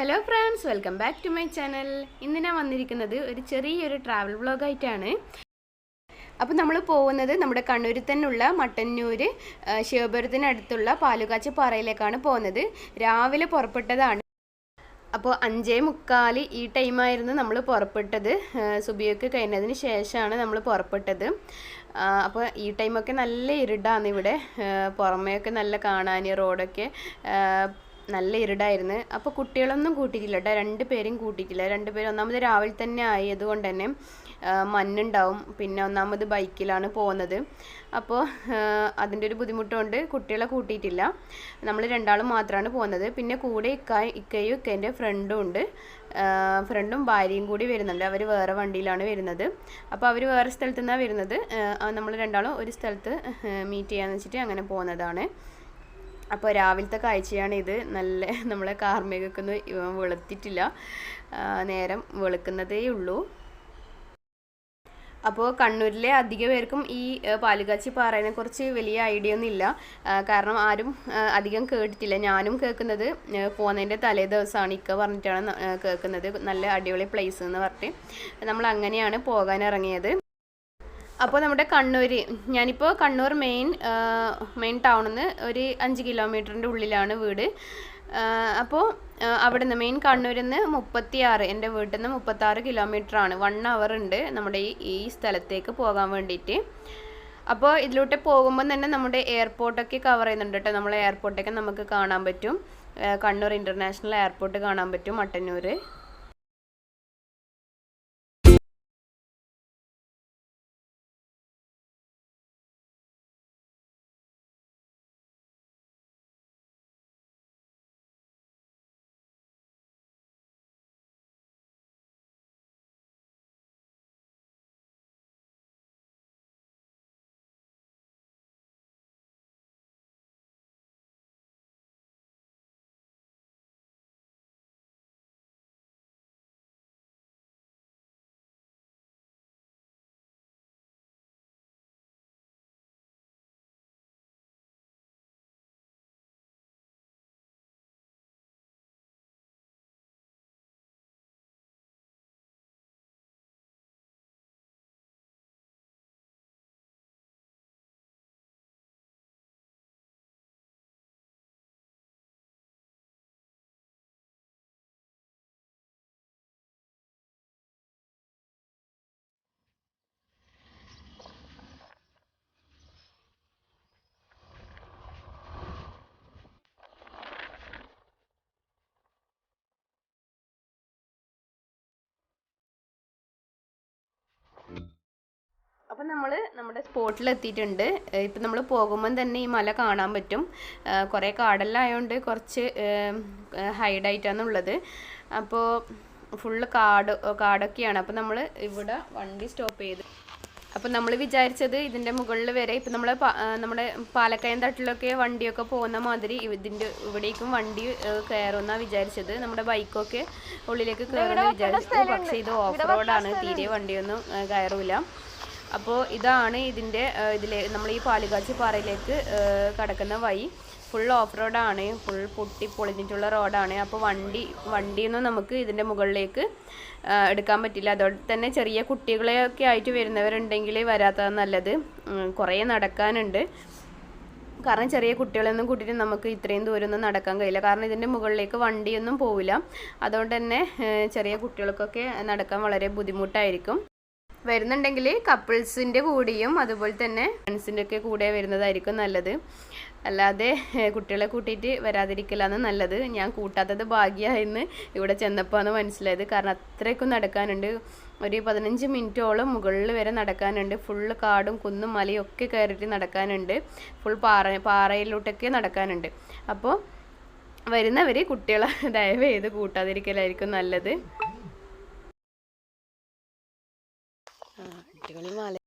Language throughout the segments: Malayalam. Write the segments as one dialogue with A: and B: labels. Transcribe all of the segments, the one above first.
A: Hello friends welcome back to my channel ഇന്ന് ഞാൻ വന്നിരിക്കുന്നത് ഒരു ചെറിയൊരു ട്രാവൽ വ്ളോഗായിട്ടാണ് അപ്പോൾ നമ്മൾ പോകുന്നത് നമ്മുടെ കണ്ണൂരിൽ തന്നെയുള്ള മട്ടന്നൂർ ശിവപുരത്തിനടുത്തുള്ള പാലുകാച്ച പാറയിലേക്കാണ് പോകുന്നത്. രാവിലെ പുറപ്പെട്ടതാണ്. അപ്പോൾ അഞ്ചേ മുക്കാൽ ഈ ടൈമായിരുന്നു നമ്മൾ പുറപ്പെട്ടത്. സുബിയൊക്കെ കഴിഞ്ഞതിന് ശേഷമാണ് നമ്മൾ പുറപ്പെട്ടത്. അപ്പോൾ ഈ ടൈമൊക്കെ നല്ല ഇരുടാണ് ഇവിടെ. പുറമേയൊക്കെ നല്ല കാണാൻ റോഡൊക്കെ നല്ല ഇരുടായിരുന്നു. അപ്പോൾ കുട്ടികളൊന്നും കൂട്ടിയിട്ടില്ല കേട്ടോ. രണ്ട് പേരും കൂട്ടിയിട്ടില്ല. രണ്ട് പേരും ഒന്നാമത് രാവിലെ തന്നെ ആയതുകൊണ്ട് തന്നെ ആ, മഞ്ഞുണ്ടാവും പിന്നെ ഒന്നാമത് ബൈക്കിലാണ് പോകുന്നത്. അപ്പോൾ അതിന്റെ ഒരു ബുദ്ധിമുട്ടുകൊണ്ട് കുട്ടികളെ കൂട്ടിയിട്ടില്ല. നമ്മൾ രണ്ടാളും മാത്രമാണ് പോകുന്നത്. പിന്നെ കൂടെ ഇക്ക ഇക്കയും ഇക്കേന്റെ ഫ്രണ്ടും ഉണ്ട്. ഫ്രണ്ടും ഭാര്യയും കൂടി വരുന്നുണ്ട്. അവർ വേറെ വണ്ടിയിലാണ് വരുന്നത്. അപ്പോൾ അവർ വേറെ സ്ഥലത്തു നിന്നാണ് വരുന്നത്. നമ്മൾ രണ്ടാളും ഒരു സ്ഥലത്ത് മീറ്റ് ചെയ്യാന്ന് വെച്ചിട്ട് അങ്ങനെ പോകുന്നതാണ്. അപ്പോൾ രാവിലത്തെ കാഴ്ചയാണ് ഇത്. നല്ല നമ്മളെ കാർമേഘൊക്കെ ഒന്ന് വെളുത്തിട്ടില്ല. നേരം വെളുക്കുന്നതേ ഉള്ളൂ. അപ്പോൾ കണ്ണൂരിലെ അധിക പേർക്കും ഈ പാലുകാച്ചി പാറേനെ കുറിച്ച് വലിയ ഐഡിയ ഒന്നും ഇല്ല. കാരണം ആരും അധികം കേട്ടിട്ടില്ല. ഞാനും കേൾക്കുന്നത് പോകുന്നതിന്റെ തലേ ദിവസമാണ്. ഇക്ക പറഞ്ഞിട്ടാണ് കേൾക്കുന്നത്. നല്ല അടിപൊളി പ്ലേസ് എന്ന് പറഞ്ഞിട്ട്. നമ്മൾ അങ്ങനെയാണ് പോകാൻ ഇറങ്ങിയത്. അപ്പോൾ നമ്മുടെ കണ്ണൂർ ഞാനിപ്പോൾ കണ്ണൂർ മെയിൻ മെയിൻ ടൗണിൽ നിന്ന് ഒരു അഞ്ച് കിലോമീറ്ററിന്റെ ഉള്ളിലാണ് വീട്. അപ്പോൾ അവിടെ നിന്ന് മെയിൻ കണ്ണൂരിൽ നിന്ന് മുപ്പത്തി ആറ് എന്റെ വീട്ടിൽ നിന്ന് മുപ്പത്തി ആറ് കിലോമീറ്ററാണ് വൺ അവർ ഉണ്ട് നമ്മുടെ ഈ ഈ സ്ഥലത്തേക്ക് പോകാൻ വേണ്ടിയിട്ട് അപ്പോൾ ഇതിലൂടെ പോകുമ്പോൾ തന്നെ നമ്മുടെ എയർപോർട്ടൊക്കെ കവർ ചെയ്യുന്നുണ്ട് കേട്ടോ നമ്മളെ എയർപോർട്ടൊക്കെ നമുക്ക് കാണാൻ പറ്റും. കണ്ണൂർ ഇന്റർനാഷണൽ എയർപോർട്ട് കാണാൻ പറ്റും മട്ടന്നൂർ അപ്പം നമ്മൾ നമ്മുടെ സ്പോട്ടിൽ എത്തിയിട്ടുണ്ട് ഇപ്പം നമ്മൾ പോകുമ്പം തന്നെ ഈ മല കാണാൻ പറ്റും. കുറേ കാടെല്ലാം ആയതുകൊണ്ട് കുറച്ച് ഹൈഡായിട്ടാണ് ഉള്ളത് അപ്പോൾ ഫുള്ള് കാട് കാടൊക്കെയാണ്. അപ്പോൾ നമ്മൾ ഇവിടെ വണ്ടി സ്റ്റോപ്പ് ചെയ്ത്. അപ്പം നമ്മൾ വിചാരിച്ചത് ഇതിന്റെ മുകളിൽ വരെ ഇപ്പം നമ്മൾ നമ്മുടെ പാലക്കയം തട്ടിലൊക്കെ വണ്ടിയൊക്കെ പോകുന്ന മാതിരി ഇതിന്റെ ഇവിടേക്കും വണ്ടി കയറുമെന്നാണ് വിചാരിച്ചത്. നമ്മുടെ ബൈക്കൊക്കെ ഉള്ളിലേക്ക് കയറുമെന്ന് വിചാരിച്ചു. പക്ഷേ ഇത് ഓഫ് റോഡാണ്. തീരെ വണ്ടിയൊന്നും കയറൂല. അപ്പോൾ ഇതാണ് ഇതിന്റെ ഇതിലെ നമ്മൾ ഈ പാലുകാച്ചി പാറയിലേക്ക് കടക്കുന്ന വഴി. ഫുൾ ഓഫ് റോഡാണ് ഫുൾ പൊട്ടി പൊളിഞ്ഞിട്ടുള്ള റോഡാണ് അപ്പോൾ വണ്ടി വണ്ടിയൊന്നും നമുക്ക് ഇതിന്റെ മുകളിലേക്ക് എടുക്കാൻ പറ്റില്ല. അതോടെ തന്നെ ചെറിയ കുട്ടികളെയൊക്കെ ആയിട്ട് വരുന്നവരുണ്ടെങ്കിൽ വരാത്തത് നല്ലത്. കുറേ നടക്കാനുണ്ട്. കാരണം ചെറിയ കുട്ടികളെയൊന്നും കൂട്ടിയിട്ട് നമുക്ക് ഇത്രയും ദൂരമൊന്നും നടക്കാൻ കഴിയില്ല. കാരണം ഇതിന്റെ മുകളിലേക്ക് വണ്ടിയൊന്നും പോവില്ല. അതുകൊണ്ട് തന്നെ ചെറിയ കുട്ടികൾക്കൊക്കെ നടക്കാൻ വളരെ ബുദ്ധിമുട്ടായിരിക്കും. വരുന്നുണ്ടെങ്കിൽ കപ്പിൾസിന്റെ കൂടിയും അതുപോലെ തന്നെ ഫ്രണ്ട്സിന്റെ ഒക്കെ കൂടെ വരുന്നതായിരിക്കും നല്ലത്. അല്ലാതെ കുട്ടികളെ കൂട്ടിയിട്ട് വരാതിരിക്കലാണ് നല്ലത്. ഞാൻ കൂട്ടാത്തത് ഭാഗ്യമായിരുന്നു ഇവിടെ ചെന്നപ്പോഴാണ് മനസ്സിലായത്. കാരണം അത്രയ്ക്കും നടക്കാനുണ്ട്. ഒരു പതിനഞ്ച് മിനിറ്റോളം മുകളിൽ വരെ നടക്കാനുണ്ട്. ഫുള്ള് കാടും കുന്നും മലയും ഒക്കെ കയറിയിട്ട് നടക്കാനുണ്ട്. ഫുൾ പാറ പാറയിലോട്ടൊക്കെ നടക്കാനുണ്ട്. അപ്പോൾ വരുന്നവർ കുട്ടികളെ ദയവ് ചെയ്ത് കൂട്ടാതിരിക്കലായിരിക്കും നല്ലത്. അടിപൊളി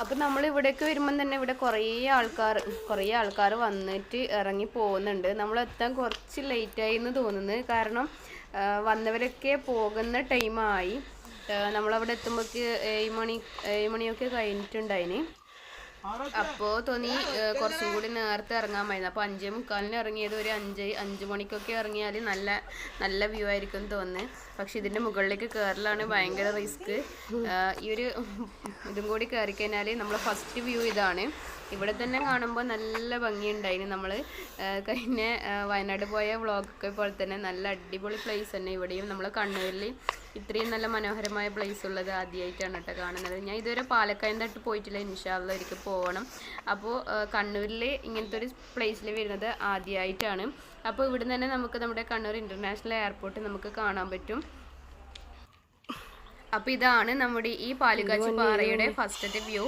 A: അപ്പം നമ്മൾ ഇവിടേക്ക് വരുമ്പം തന്നെ ഇവിടെ കുറേ ആൾക്കാർ കുറേ ആൾക്കാർ വന്നിട്ട് ഇറങ്ങി പോകുന്നുണ്ട്. നമ്മൾ എത്താൻ കുറച്ച് ലേറ്റായി എന്ന് തോന്നുന്നു. കാരണം വന്നവരൊക്കെ പോകുന്ന ടൈമായി നമ്മളവിടെ എത്തുമ്പോഴേക്ക് ഏഴ് മണി ഏഴ് മണിയൊക്കെ കഴിഞ്ഞിട്ടുണ്ടായിന്. അപ്പോൾ തോന്നി കുറച്ചും കൂടി നേരത്തെ ഇറങ്ങാമായിരുന്നു അപ്പോൾ അഞ്ചേ മുക്കാലിന് ഇറങ്ങിയത് ഒരു അഞ്ച് അഞ്ച് മണിക്കൊക്കെ ഇറങ്ങിയാൽ നല്ല നല്ല വ്യൂ ആയിരിക്കും തോന്നുന്നു. പക്ഷെ ഇതിന്റെ മുകളിലേക്ക് കയറലാണ് ഭയങ്കര റിസ്ക്. ഈ ഒരു ഇതും കൂടി കയറി കഴിഞ്ഞാൽ നമ്മളെ ഫസ്റ്റ് വ്യൂ ഇതാണ്. ഇവിടെ തന്നെ കാണുമ്പോൾ നല്ല ഭംഗിയുണ്ടായിന് നമ്മൾ കഴിഞ്ഞ വയനാട് പോയ വ്ളോഗൊക്കെ പോലെ തന്നെ നല്ല അടിപൊളി പ്ലേസ് തന്നെ ഇവിടെയും നമ്മൾ കണ്ണൂരിൽ ഇത്രയും നല്ല മനോഹരമായ പ്ലേസ് ഉള്ളത് ആദ്യമായിട്ടാണ് കേട്ടോ കാണുന്നത്. ഞാൻ ഇതുവരെ പാലക്കയം തട്ട് പോയിട്ടില്ല ഇൻഷാല്ല ഒരിക്കൽ പോകണം അപ്പോൾ കണ്ണൂരിൽ ഇങ്ങനത്തെ ഒരു പ്ലേസിൽ വരുന്നത് ആദ്യമായിട്ടാണ് അപ്പോൾ ഇവിടുന്ന് തന്നെ നമുക്ക് നമ്മുടെ കണ്ണൂർ ഇന്റർനാഷണൽ എയർപോർട്ട് നമുക്ക് കാണാൻ പറ്റും. അപ്പോൾ ഇതാണ് നമ്മുടെ ഈ പാലുകാച്ചി പാറയുടെ ഫസ്റ്റത്തെ വ്യൂ.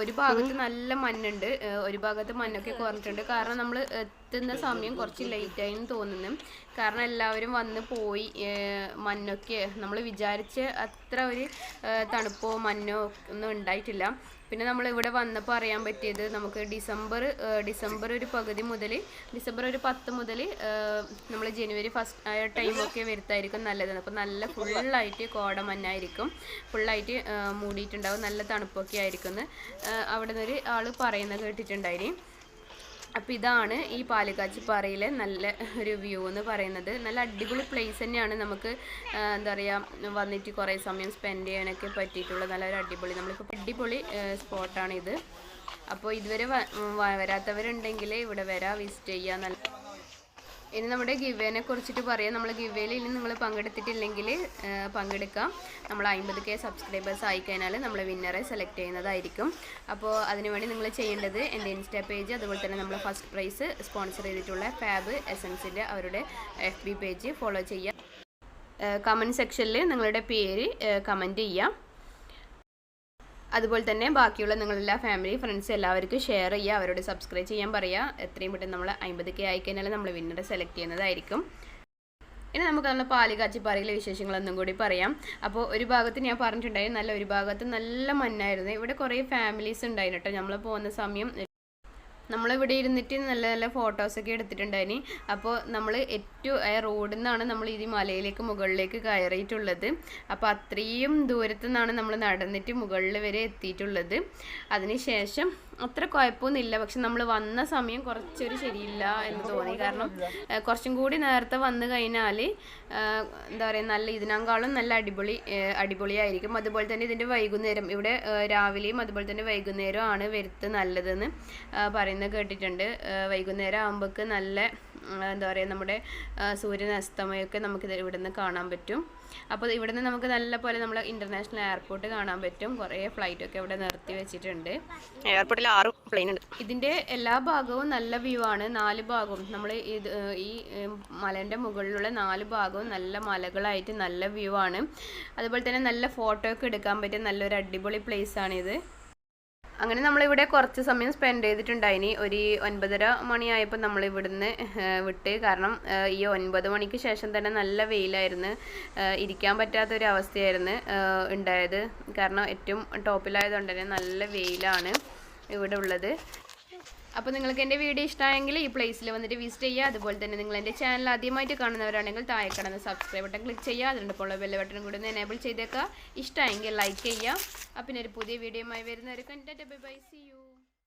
A: ഒരു ഭാഗത്ത് നല്ല മഞ്ഞുണ്ട്. ഒരു ഭാഗത്ത് മഞ്ഞൊക്കെ കുറഞ്ഞിട്ടുണ്ട്. കാരണം നമ്മൾ എത്തുന്ന സമയം കുറച്ച് ലേറ്റ് ആയി എന്ന് തോന്നുന്നു. കാരണം എല്ലാവരും വന്ന് പോയി മണ്ണൊക്കെ മഞ്ഞൊക്കെ. നമ്മൾ വിചാരിച്ച അത്ര ഒരു തണുപ്പോ മഞ്ഞോ ഒന്നും ഉണ്ടായിട്ടില്ല. പിന്നെ നമ്മൾ ഇവിടെ വന്നപ്പോൾ അറിയാൻ പറ്റിയത് നമുക്ക് ഡിസംബർ ഡിസംബർ ഒരു പകുതി മുതൽ ഡിസംബർ ഒരു പത്ത് മുതൽ നമ്മൾ ജനുവരി ഫസ്റ്റ് ആയ ടൈമൊക്കെ വരുത്തായിരിക്കും നല്ലത്. അപ്പോൾ നല്ല ഫുള്ളായിട്ട് കോടമഞ്ഞായിരിക്കും. ഫുള്ളായിട്ട് മൂടിയിട്ടുണ്ടാവും. നല്ല തണുപ്പൊക്കെ ആയിരിക്കും അവിടെ നിന്നൊരു ആൾ പറയുന്നത് കേട്ടിട്ടുണ്ടായിന്. അപ്പോൾ ഇതാണ് ഈ പാലുകാച്ചിപ്പാറയിലെ നല്ല ഒരു വ്യൂ എന്ന് പറയുന്നത്. നല്ല അടിപൊളി പ്ലേസ് തന്നെയാണ് നമുക്ക് എന്താ പറയുക വന്നിട്ട് കുറേ സമയം സ്പെൻഡ് ചെയ്യാനൊക്കെ പറ്റിയിട്ടുള്ള നല്ലൊരു അടിപൊളി നമ്മളിപ്പോൾ അടിപൊളി സ്പോട്ടാണിത് അപ്പോൾ ഇതുവരെ വരാത്തവരുണ്ടെങ്കിൽ ഇവിടെ വരാം വിസിറ്റ് ചെയ്യുക നല്ല ഇനി നമ്മുടെ ഗിവേനെ കുറിച്ചിട്ട് പറയാം. നമ്മൾ ഗിവേയിൽ ഇനി നിങ്ങൾ പങ്കെടുത്തിട്ടില്ലെങ്കിൽ പങ്കെടുക്കാം. നമ്മൾ അമ്പത് കെ സബ്സ്ക്രൈബേഴ്സ് ആയി കഴിഞ്ഞാൽ നമ്മൾ വിന്നറെ സെലക്ട് ചെയ്യുന്നതായിരിക്കും. അപ്പോൾ അതിനുവേണ്ടി നിങ്ങൾ ചെയ്യേണ്ടത് എന്റെ ഇൻസ്റ്റാ പേജ് അതുപോലെ തന്നെ നമ്മൾ ഫസ്റ്റ് പ്രൈസ് സ്പോൺസർ ചെയ്തിട്ടുള്ള ഫാബ് എസൻസിന്റെ അവരുടെ എഫ് ബി പേജ് ഫോളോ ചെയ്യുക കമന്റ് സെക്ഷനിൽ നിങ്ങളുടെ പേര് കമന്റ് ചെയ്യാം. അതുപോലെ തന്നെ ബാക്കിയുള്ള നിങ്ങളെല്ലാ ഫാമിലി ഫ്രണ്ട്സ് എല്ലാവർക്കും ഷെയർ ചെയ്യുക. അവരോട് സബ്സ്ക്രൈബ് ചെയ്യാൻ പറയുക. എത്രയും പെട്ടെന്ന് നമ്മൾ അമ്പത് കെ ആയിക്കഴിഞ്ഞാൽ നമ്മൾ വിന്നറെ സെലക്ട് ചെയ്യുന്നതായിരിക്കും. ഇനി നമുക്ക് നല്ല പാൽ കാച്ചിപ്പാറയിലെ പറയിലെ വിശേഷങ്ങളൊന്നും കൂടി പറയാം. അപ്പോൾ ഒരു ഭാഗത്ത് ഞാൻ പറഞ്ഞിട്ടുണ്ടായിരുന്നു നല്ല ഒരു ഭാഗത്ത് നല്ല മഞ്ഞായിരുന്നു ഇവിടെ കുറേ ഫാമിലീസ് ഉണ്ടായിരുന്നു കേട്ടോ. നമ്മൾ പോകുന്ന സമയം നമ്മളിവിടെ ഇരുന്നിട്ട് നല്ല നല്ല ഫോട്ടോസൊക്കെ എടുത്തിട്ടുണ്ടായിന്. അപ്പോൾ നമ്മൾ ഏറ്റവും റോഡിൽ നിന്നാണ് നമ്മൾ ഈ മലയിലേക്ക് മുകളിലേക്ക് കയറിയിട്ടുള്ളത്. അപ്പോൾ അത്രയും ദൂരത്തു നിന്നാണ് നമ്മൾ നടന്നിട്ട് മുകളിൽ വരെ എത്തിയിട്ടുള്ളത്. അതിനുശേഷം അത്ര കുഴപ്പമൊന്നുമില്ല. പക്ഷെ നമ്മൾ വന്ന സമയം കുറച്ചൊരു ശരിയില്ല എന്ന് തോന്നി. കാരണം കുറച്ചും കൂടി നേരത്തെ വന്നു കഴിഞ്ഞാൽ എന്താ പറയുക നല്ല ഇതിനേക്കാളും നല്ല അടിപൊളി അടിപൊളിയായിരിക്കും. അതുപോലെ തന്നെ ഇതിന്റെ വൈകുന്നേരം ഇവിടെ രാവിലെയും അതുപോലെ തന്നെ വൈകുന്നേരവും ആണ് വരുത്ത് നല്ലതെന്ന് ആ, പറയുന്നത് കേട്ടിട്ടുണ്ട്. വൈകുന്നേരം ആകുമ്പോൾക്ക് നല്ല എന്താ പറയുക നമ്മുടെ സൂര്യൻ അസ്തമയൊക്കെ നമുക്ക് ഇവിടെ ഇവിടുന്ന് കാണാൻ പറ്റും. അപ്പോൾ ഇവിടുന്ന് നമുക്ക് നല്ല പോലെ നമ്മൾ ഇന്റർനാഷണൽ എയർപോർട്ട് കാണാൻ പറ്റും. കുറേ ഫ്ലൈറ്റൊക്കെ ഇവിടെ നിർത്തി വെച്ചിട്ടുണ്ട്.
B: എയർപോർട്ടിൽ ആറ് പ്ലെയിൻ ഉണ്ട്.
A: ഇതിന്റെ എല്ലാ ഭാഗവും നല്ല വ്യൂ ആണ്. നാല് ഭാഗവും. നമ്മൾ ഇത് ഈ മലന്റെ മലേന്റെ മുകളിലുള്ള നാല് ഭാഗവും നല്ല മലകളായിട്ട് നല്ല വ്യൂ ആണ്. അതുപോലെ തന്നെ നല്ല ഫോട്ടോ ഒക്കെ എടുക്കാൻ പറ്റിയ നല്ലൊരു അടിപൊളി പ്ലേസ് ആണിത്. അങ്ങനെ നമ്മളിവിടെ കുറച്ച് സമയം സ്പെൻഡ് ചെയ്തിട്ടുണ്ടായിനി. ഒരു ഒൻപതര മണിയായപ്പോൾ നമ്മൾ ഇവിടുന്ന് വിട്ട്. കാരണം ഈ ഒൻപത് മണിക്ക് ശേഷം തന്നെ നല്ല വെയിലായിരുന്നു. ഇരിക്കാൻ പറ്റാത്ത ഒരു അവസ്ഥയായിരുന്നു ഉണ്ടായത്. കാരണം ഏറ്റവും ടോപ്പിലായതുകൊണ്ട് തന്നെ നല്ല വെയിലാണ് ഇവിടെ ഉള്ളത്. അപ്പോൾ നിങ്ങൾക്ക് എന്റെ വീഡിയോ ഇഷ്ടമായെങ്കിൽ ഈ പ്ലേസിൽ വന്നിട്ട് വിസിറ്റ് ചെയ്യുക. അതുപോലെ തന്നെ നിങ്ങൾ എന്റെ ചാനൽ ആദ്യമായിട്ട് കാണുന്നവരാണെങ്കിൽ താഴെ കാണുന്ന സബ്സ്ക്രൈബ് ബട്ടൺ ക്ലിക്ക് ചെയ്യുക. അതിനോടൊപ്പം ബെല്ല് ബട്ടൺ കൂടി ഒന്ന് എനേബിൾ ചെയ്തേക്കുക. ഇഷ്ടമായെങ്കിൽ ലൈക്ക് ചെയ്യുക. അപ്പം പിന്നെ ഒരു പുതിയ വീഡിയോയുമായി വരുന്നവർക്ക് എന്റെ ബൈ ബൈ സി